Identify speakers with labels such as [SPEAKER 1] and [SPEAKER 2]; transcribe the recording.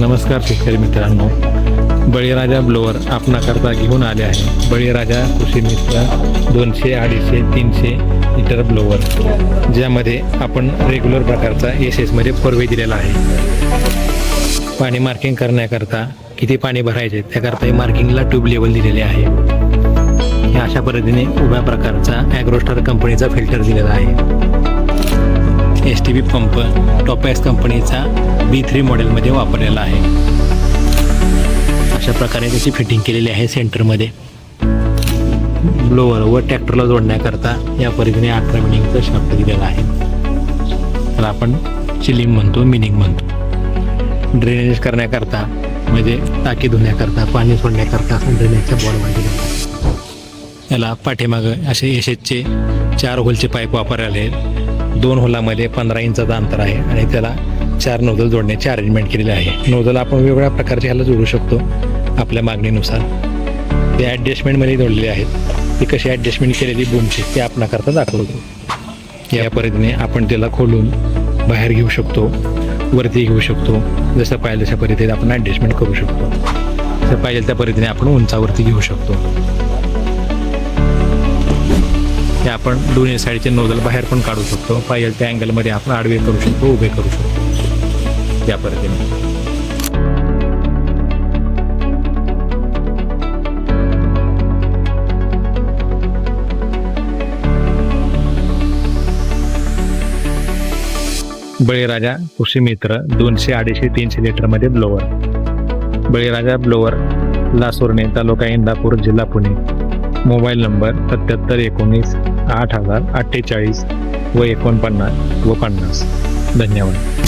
[SPEAKER 1] नमस्कार शेतकरी मित्रांनो. बळीराजा ब्लोअर आपणाकरता घेऊन आले आहे. बळीराजा कृषी मित्र दोनशे अडीचशे तीनशे लिटर ब्लोअर ज्यामध्ये आपण रेग्युलर प्रकारचा एस एसमध्ये परवे दिलेला आहे. पाणी मार्किंग करण्याकरता किती पाणी भरायचे त्याकरताही मार्किंगला ट्यूब लेवल दिलेले आहे. हे अशा पद्धतीने उभ्या प्रकारचा ॲग्रोस्टार कंपनीचा फिल्टर दिलेला आहे. H T V pump Topax कंपनीचा बी थ्री मॉडेलमध्ये वापरलेला आहे. अशा प्रकारे त्याची फिटिंग केलेली आहे सेंटरमध्ये ब्लोअर व ट्रॅक्टरला जोडण्याकरता या पद्धतीने अठरा मिनिंगचं शाफ्ट दिलेला आहे. त्याला आपण चिलिंग म्हणतो मिनिंग म्हणतो. ड्रेनेज करण्याकरता म्हणजे टाकी धुण्याकरता पाणी सोडण्याकरता असं ड्रेनेजचा बॉल बांधलेला आहे. याला पाठीमागं असे एशेचे चार होलचे पाईप वापरलेले आहेत. दोन होलामध्ये पंधरा इंचाचं अंतर आहे आणि त्याला चार नोदल जोडण्याची अरेंजमेंट केलेली आहे. नोदल आपण वेगवेगळ्या प्रकारचे ह्याला जोडू शकतो आपल्या मागणीनुसार. ते ॲडजस्टमेंटमध्ये जोडलेले आहेत. ती कशी ॲडजस्टमेंट केलेली बूमची ते आपणाकरता दाखवतो. या पद्धतीने आपण त्याला खोलून बाहेर घेऊ शकतो वरती घेऊ शकतो. जसं पाहिजे तशा पद्धतीने आपण ॲडजस्टमेंट करू शकतो. जर पाहिजे त्या पद्धतीने आपण उंचावरती घेऊ शकतो. हे आपण दोन्ही साईडचे नोजल बाहेर पण काढू शकतो. पाहिजे त्या अँगलमध्ये आपण आडवे करू शकतो उभे करू शकतो. त्या पद्धतीने. बळीराजा कृषी मित्र दोनशे अडीचशे तीनशे लिटरमध्ये ब्लोअर बळीराजा ब्लोअर लासुर्णे तालुका इंदापूर जिल्हा पुणे. मोबाईल नंबर सत्याहत्तर एकोणीस आठ हजार अठ्ठेचाळीस व एकोणपन्नास व पन्नास. धन्यवाद.